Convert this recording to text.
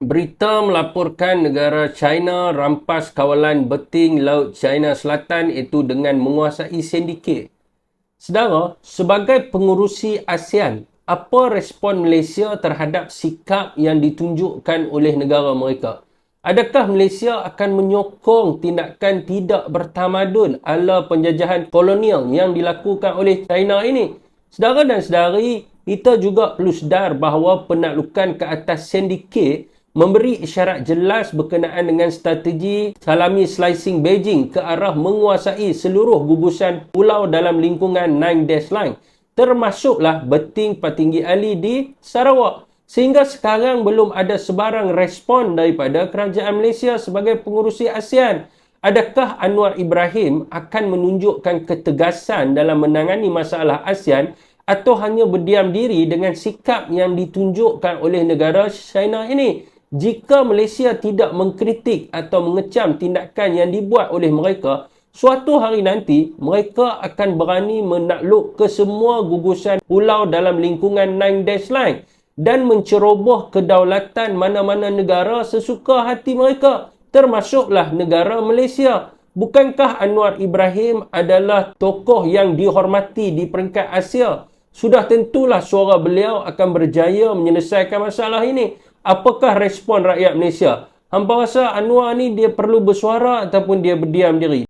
Berita melaporkan negara China rampas kawalan beting Laut China Selatan itu dengan menguasai sindiket. Sedara, sebagai pengurusi ASEAN, apa respon Malaysia terhadap sikap yang ditunjukkan oleh negara mereka? Adakah Malaysia akan menyokong tindakan tidak bertamadun ala penjajahan kolonial yang dilakukan oleh China ini? Sedara dan sedari, kita juga perlu sedar bahawa penaklukan ke atas sindiket memberi isyarat jelas berkenaan dengan strategi salami slicing Beijing ke arah menguasai seluruh gugusan pulau dalam lingkungan Nine Dash Line termasuklah beting petinggi Ali di Sarawak. Sehingga sekarang belum ada sebarang respon daripada kerajaan Malaysia sebagai pengurusi ASEAN. Adakah Anwar Ibrahim akan menunjukkan ketegasan dalam menangani masalah ASEAN atau hanya berdiam diri dengan sikap yang ditunjukkan oleh negara China ini? Jika Malaysia tidak mengkritik atau mengecam tindakan yang dibuat oleh mereka, suatu hari nanti mereka akan berani menakluk ke semua gugusan pulau dalam lingkungan Nine Dash Line dan menceroboh kedaulatan mana-mana negara sesuka hati mereka, termasuklah negara Malaysia. Bukankah Anwar Ibrahim adalah tokoh yang dihormati di peringkat Asia? Sudah tentulah suara beliau akan berjaya menyelesaikan masalah ini apakah respon rakyat Malaysia? Hampa rasa Anwar ni dia perlu bersuara ataupun dia berdiam diri?